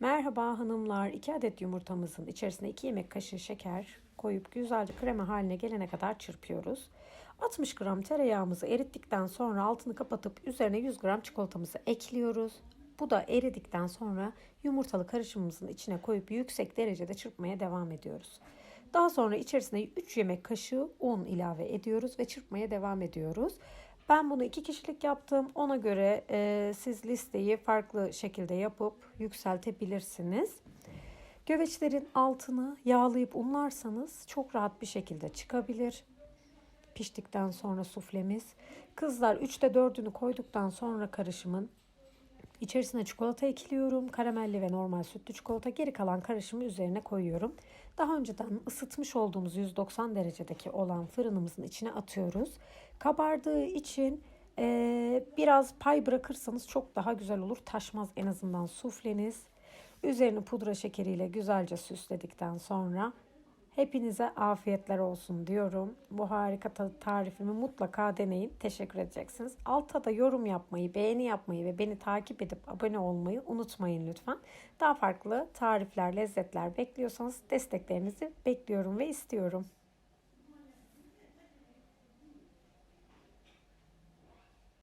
Merhaba hanımlar. 2 adet yumurtamızın içerisine 2 yemek kaşığı şeker koyup güzelce krema haline gelene kadar çırpıyoruz. 60 gram tereyağımızı erittikten sonra altını kapatıp üzerine 100 gram çikolatamızı ekliyoruz. Bu da eridikten sonra yumurtalı karışımımızın içine koyup yüksek derecede çırpmaya devam ediyoruz. Daha sonra içerisine 3 yemek kaşığı un ilave ediyoruz ve çırpmaya devam ediyoruz. Ben bunu iki kişilik yaptım. Ona göre e, siz listeyi farklı şekilde yapıp yükseltebilirsiniz. Göveçlerin altını yağlayıp unlarsanız çok rahat bir şekilde çıkabilir. Piştikten sonra suflemiz. Kızlar 3'te 4'ünü koyduktan sonra karışımın İçerisine çikolata ekliyorum. Karamelli ve normal sütlü çikolata. Geri kalan karışımı üzerine koyuyorum. Daha önceden ısıtmış olduğumuz 190 derecedeki olan fırınımızın içine atıyoruz. Kabardığı için eee, biraz pay bırakırsanız çok daha güzel olur. Taşmaz en azından sufleniz. Üzerini pudra şekeriyle güzelce süsledikten sonra Hepinize afiyetler olsun diyorum. Bu harika ta- tarifimi mutlaka deneyin. Teşekkür edeceksiniz. Alta da yorum yapmayı, beğeni yapmayı ve beni takip edip abone olmayı unutmayın lütfen. Daha farklı tarifler, lezzetler bekliyorsanız desteklerinizi bekliyorum ve istiyorum.